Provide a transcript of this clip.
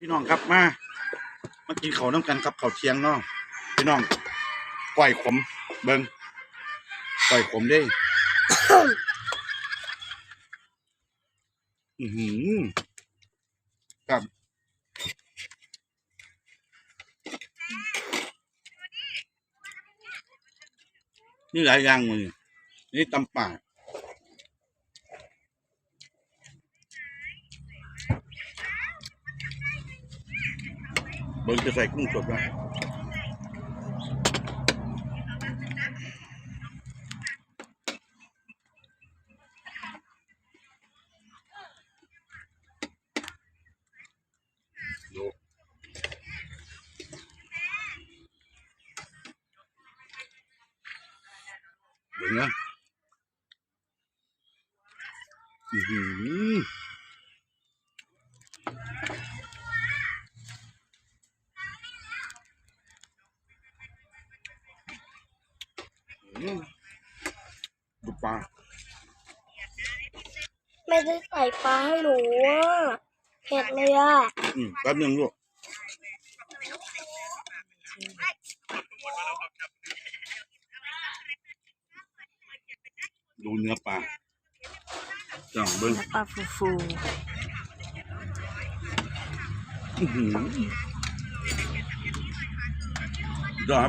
พี่น้องครับมามากินข้าวน้ำกันครับข้าวเที่ยงเนาะพี่น้องก้อยขมเบิงก้อยขมเด้อือหือครับนี่หลายอย่างเลยนี่ตำป่า บิงจะใส่กุ้งสดไว้ดูเบิงนะอือหืออืม ดูปลาไม่ได้ใส่ปลาให้หนูอะเผ็ดเลยอะอืมแป๊บหนึงลูกดูเนื้อปลาจังเบิ้งปลาฟูฟูอื้อหือยอดครับ